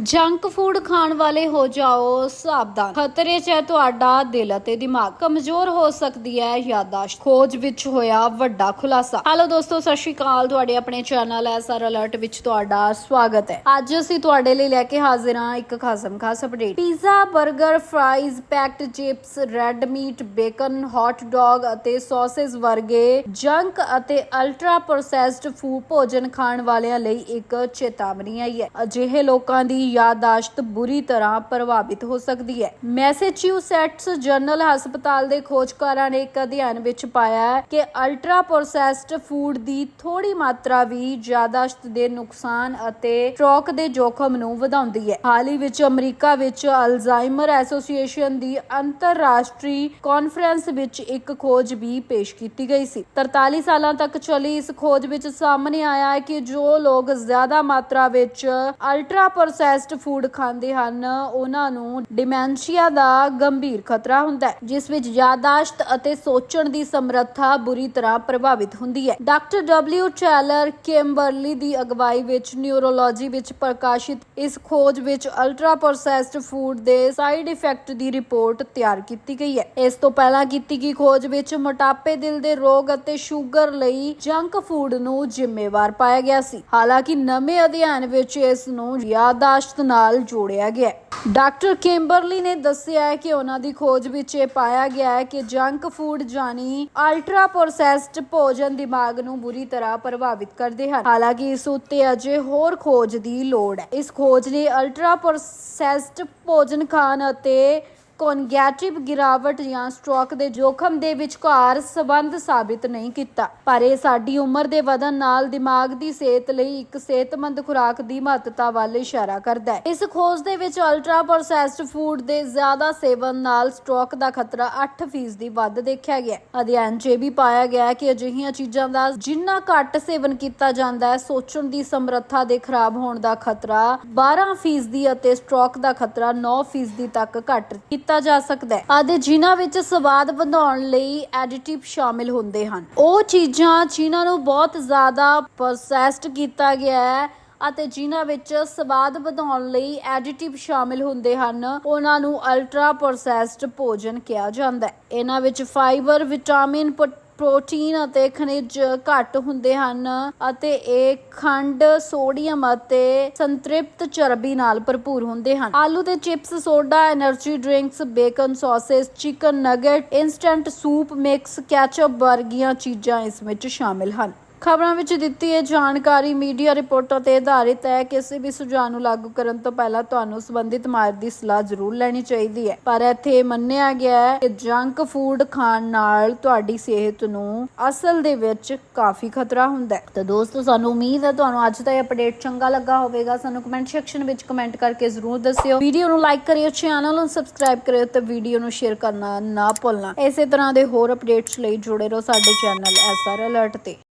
Junk food ਖਾਣ ਵਾਲੇ ਹੋ ਜਾਓ ਸਾਵਧਾਨ। ਖਤਰੇ 'ਚ ਹੈ ਤੁਹਾਡਾ ਦਿਲ ਅਤੇ ਦਿਮਾਗ। ਕਮਜ਼ੋਰ ਹੋ ਸਕਦੀ ਹੈ ਯਾਦਾਸ਼ਤ। ਖੋਜ ਵਿੱਚ ਹੋਇਆ ਵੱਡਾ ਖੁਲਾਸਾ। ਹੈਲੋ ਦੋਸਤੋ, ਸਤਿ ਸ਼੍ਰੀ ਅਕਾਲ। ਤੁਹਾਡੇ ਆਪਣੇ ਚੈਨਲ ਐਸਆਰ ਅਲਰਟ ਵਿੱਚ ਤੁਹਾਡਾ ਸਵਾਗਤ ਹੈ। ਅੱਜ ਅਸੀਂ ਤੁਹਾਡੇ ਲਈ ਲੈ ਕੇ ਹਾਜ਼ਰ ਹਾਂ ਇੱਕ ਖਾਸਮ ਖਾਸ update. Pizza 버ਗਰ fries, packed chips, red meat, bacon, hot dog ਅਤੇ ਸੌਸੇਸ ਵਰਗੇ ਜੰਕ ਅਤੇ ਅਲਟਰਾ ਪ੍ਰੋਸੈਸਡ ਫੂਡ ਭੋਜਨ ਖਾਣ ਵਾਲਿਆਂ ਲਈ ਇੱਕ ਚੇਤਾਵਨੀ ਆਈ ਹੈ। ਅਜਿਹੇ ਲੋਕਾਂ ਦੀ ਯਾਦਾਸ਼ਤ ਬੁਰੀ ਤਰ੍ਹਾਂ ਪ੍ਰਭਾਵਿਤ ਹੋ ਸਕਦੀ ਹੈ। ਮੈਸੇਚਿਊਸੈਟਸ ਜਨਰਲ ਹਸਪਤਾਲ ਦੇ ਖੋਜਕਾਰਾਂ ਨੇ ਇੱਕ ਅਧਿਐਨ ਵਿੱਚ ਪਾਇਆ ਹੈ ਕਿ ਅਲਟਰਾ ਪ੍ਰੋਸੈਸਡ ਫੂਡ ਦੀ ਥੋੜੀ ਮਾਤਰਾ ਵੀ ਯਾਦਾਸ਼ਤ ਦੇ ਨੁਕਸਾਨ ਅਤੇ ਸਟ੍ਰੋਕ ਦੇ ਜੋਖਮ ਨੂੰ ਵਧਾਉਂਦੀ ਹੈ। ਹਾਲ ਹੀ ਵਿੱਚ ਅਮਰੀਕਾ ਵਿੱਚ ਅਲਜ਼ਾਈਮਰ ਐਸੋਸੀਏਸ਼ਨ ਦੀ ਅੰਤਰਰਾਸ਼ਟਰੀ ਕਾਨਫਰੰਸ ਵਿੱਚ ਇੱਕ ਖੋਜ ਵੀ ਪੇਸ਼ ਕੀਤੀ ਗਈ ਸੀ। 43 ਸਾਲਾਂ ਤੱਕ ਚੱਲੀ ਇਸ ਖੋਜ ਵਿੱਚ ਸਾਹਮਣੇ ਆਇਆ ਹੈ ਕਿ ਜੋ ਲੋਕ ਜ਼ਿਆਦਾ ਮਾਤਰਾ ਵਿੱਚ ਅਲਟਰਾ ਪ੍ਰੋਸੈਸ ਪ੍ਰੋਸੈਸਡ ਫੂਡ ਖਾਂਦੇ ਹਨ, ਉਹਨਾਂ ਨੂੰ ਡਿਮੈਂਸ਼ੀਆ ਦਾ ਗੰਭੀਰ ਖਤਰਾ ਹੁੰਦਾ ਹੈ, ਜਿਸ ਵਿੱਚ ਯਾਦਾਸ਼ਤ ਅਤੇ ਸੋਚਣ ਦੀ ਸਮਰੱਥਾ ਬੁਰੀ ਤਰ੍ਹਾਂ ਪ੍ਰਭਾਵਿਤ ਹੁੰਦੀ ਹੈ। ਡਾਕਟਰ ਡਬਲਿਊ ਚੈਲਰ ਕੈਂਬਰਲੀ ਦੀ ਅਗਵਾਈ ਵਿੱਚ ਨਿਊਰੋਲੋਜੀ ਵਿੱਚ ਪ੍ਰਕਾਸ਼ਿਤ ਇਸ ਖੋਜ ਵਿੱਚ ਅਲਟਰਾ ਪ੍ਰੋਸੈਸਡ ਫੂਡ ਦੇ ਸਾਈਡ ਇਫੈਕਟ ਦੀ ਰਿਪੋਰਟ ਤਿਆਰ ਕੀਤੀ ਗਈ ਹੈ। ਇਸ ਤੋਂ ਪਹਿਲਾਂ ਕੀਤੀ ਗਈ ਖੋਜ ਵਿੱਚ ਮੋਟਾਪੇ, ਦਿਲ ਦੇ ਰੋਗ ਅਤੇ ਸ਼ੂਗਰ ਲਈ ਜੰਕ ਫੂਡ ਨੂੰ ਜ਼ਿੰਮੇਵਾਰ ਪਾਇਆ ਗਿਆ ਸੀ। ਹਾਲਾਂਕਿ ਨਵੇਂ ਅਧਿਐਨ ਵਿੱਚ ਇਸ ਨੂੰ ਯਾਦਾਸ਼ਤ ਨਾਲ ਜੋੜਿਆ ਗਿਆ ਹੈ। ਡਾਕਟਰ ਕੈਂਬਰਲੀ ਨੇ ਦੱਸਿਆ ਹੈ ਕਿ ਉਹਨਾਂ ਦੀ ਖੋਜ ਵਿੱਚ ਇਹ ਪਾਇਆ ਗਿਆ ਹੈ ਕਿ ਜੰਕ ਫੂਡ ਜਾਨੀ ਅਲਟਰਾ ਪ੍ਰੋਸੈਸਡ ਭੋਜਨ ਦਿਮਾਗ ਨੂੰ ਬੁਰੀ ਤਰ੍ਹਾਂ ਪ੍ਰਭਾਵਿਤ ਕਰਦੇ ਹਨ। ਹਾਲਾਂਕਿ ਇਸ ਉੱਤੇ ਅਜੇ ਹੋਰ ਖੋਜ ਦੀ ਲੋੜ ਹੈ। ਇਸ ਖੋਜ ਲਈ ਅਲਟਰਾ ਪ੍ਰੋਸੈਸਡ ਭੋਜਨ ਖਾਣ ਅਤੇ ਕੋਨਗੈਟਿਵ ਗਿਰਾਵਟ ਜਾਂ ਸਟ੍ਰੋਕ ਦੇ ਜੋਖਮ ਦੇ ਵਿਚਕਾਰ ਸਬੰਧ ਸਾਬਿਤ ਨਹੀਂ ਕੀਤਾ। ਪਰ ਇਹ ਸਾਡੀ ਉਮਰ ਦੇ ਵਧਣ ਨਾਲ ਦਿਮਾਗ ਦੀ ਸਿਹਤ ਲਈ ਇੱਕ ਸਿਹਤਮੰਦ ਖੁਰਾਕ ਦੀ ਮਹੱਤਤਾ ਵੱਲ ਇਸ਼ਾਰਾ ਕਰਦਾ ਹੈ। ਇਸ ਖੋਜ ਦੇ ਵਿੱਚ ਅਲਟਰਾ ਪ੍ਰੋਸੈਸਡ ਫੂਡ ਦੇ ਜ਼ਿਆਦਾ ਸੇਵਨ ਨਾਲ ਸਟ੍ਰੋਕ ਦਾ ਖਤਰਾ 8% ਦੀ ਵੱਧ ਦੇਖਿਆ ਗਿਆ ਅਧਿਐਨ 'ਚ ਇਹ ਵੀ ਪਾਇਆ ਗਿਆ ਕਿ ਅਜਿਹੀਆਂ ਚੀਜ਼ਾਂ ਦਾ ਜਿੰਨਾ ਘੱਟ ਸੇਵਨ ਕੀਤਾ ਜਾਂਦਾ ਹੈ, ਸੋਚਣ ਦੀ ਸਮਰੱਥਾ ਦੇ ਖਰਾਬ ਹੋਣ ਦਾ ਖਤਰਾ 12% ਦੀ ਅਤੇ ਸਟ੍ਰੋਕ ਦਾ ਖਤਰਾ 9% ਦੀ ਤੱਕ ਘੱਟ ਕੀਤਾ ਜਾ ਸਕਦਾ ਹੈ। ਅਤੇ ਜਿਨ੍ਹਾਂ ਵਿੱਚ ਸਵਾਦ ਵਧਾਉਣ ਲਈ ਐਡੀਟਿਵ ਸ਼ਾਮਿਲ ਹੁੰਦੇ ਹਨ। ਉਹ ਚੀਜ਼ਾਂ ਜਿਨ੍ਹਾਂ ਨੂੰ ਬਹੁਤ ਜ਼ਿਆਦਾ ਪ੍ਰੋਸੈਸਡ ਕੀਤਾ ਗਿਆ ਹੈ ਅਤੇ ਜਿਨ੍ਹਾਂ ਵਿੱਚ ਸਵਾਦ ਵਧਾਉਣ ਲਈ ਐਡੀਟਿਵ ਸ਼ਾਮਿਲ ਹੁੰਦੇ ਹਨ, ਉਹਨਾਂ ਨੂੰ ਅਲਟਰਾ ਪ੍ਰੋਸੈਸਡ ਭੋਜਨ ਕਿਹਾ ਜਾਂਦਾ ਹੈ। ਇਹਨਾਂ ਵਿੱਚ ਫਾਈਬਰ ਵਿਟਾਮਿਨ ਪ੍ਰੋਟੀਨ ਅਤੇ ਖਣਿਜ ਘੱਟ ਹੁੰਦੇ ਹਨ ਅਤੇ ਇਹ ਖੰਡ, ਸੋਡੀਅਮ ਅਤੇ ਸੰਤ੍ਰਿਪਤ ਚਰਬੀ ਨਾਲ ਭਰਪੂਰ ਹੁੰਦੇ ਹਨ। ਆਲੂ ਦੇ chips, soda energy drinks, bacon sausages, chicken nugget, instant soup, mix ketchup ਵਰਗੀਆਂ ਚੀਜ਼ਾਂ ਇਸ ਵਿੱਚ ਸ਼ਾਮਿਲ ਹਨ। ਖਬਰਾਂ ਵਿੱਚ ਦਿੱਤੀ ਇਹ ਜਾਣਕਾਰੀ ਮੀਡੀਆ ਰਿਪੋਰਟਾਂ ਤੇ ਆਧਾਰਿਤ ਹੈ ਕਿਸੇ ਵੀ ਸੁਝਾਅ ਨੂੰ ਲਾਗੂ ਕਰਨ ਤੋਂ ਪਹਿਲਾਂ ਤੁਹਾਨੂੰ ਸੰਬੰਧਿਤ ਮਾਹਿਰ ਦੀ ਸਲਾਹ ਜ਼ਰੂਰ ਲੈਣੀ ਚਾਹੀਦੀ ਹੈ। ਪਰ ਇੱਥੇ ਮੰਨਿਆ ਗਿਆ ਹੈ ਕਿ ਜੰਕ ਫੂਡ ਖਾਣ ਨਾਲ ਤੁਹਾਡੀ ਸਿਹਤ ਨੂੰ ਅਸਲ ਦੇ ਵਿੱਚ ਕਾਫੀ ਖਤਰਾ ਹੁੰਦਾ ਹੈ। ਤਾਂ ਦੋਸਤੋ, ਸਾਨੂੰ ਉਮੀਦ ਹੈ ਤੁਹਾਨੂੰ ਅੱਜ ਦਾ ਇਹ ਅਪਡੇਟ ਚੰਗਾ ਲੱਗਾ ਹੋਵੇਗਾ। ਸਾਨੂੰ ਕਮੈਂਟ ਸੈਕਸ਼ਨ ਵਿੱਚ ਕਮੈਂਟ ਕਰਕੇ ਜ਼ਰੂਰ ਦੱਸਿਓ। ਵੀਡੀਓ ਨੂੰ ਲਾਈਕ ਕਰਿਓ ਚੈਨਲ ਨੂੰ ਸਬਸਕ੍ਰਾਈਬ ਕਰਿਓ ਤੇ ਵੀਡੀਓ ਨੂੰ ਸ਼ੇਅਰ ਕਰਨਾ ਨਾ ਭੁੱਲਣਾ। ਇਸੇ ਤਰ੍ਹਾਂ ਦੇ ਹੋਰ ਅਪਡੇਟਸ ਲਈ ਜੁੜੇ ਰਹੋ ਸਾਡੇ ਚੈਨਲ ਐਸਆਰ ਅਲਰਟ ਤੇ।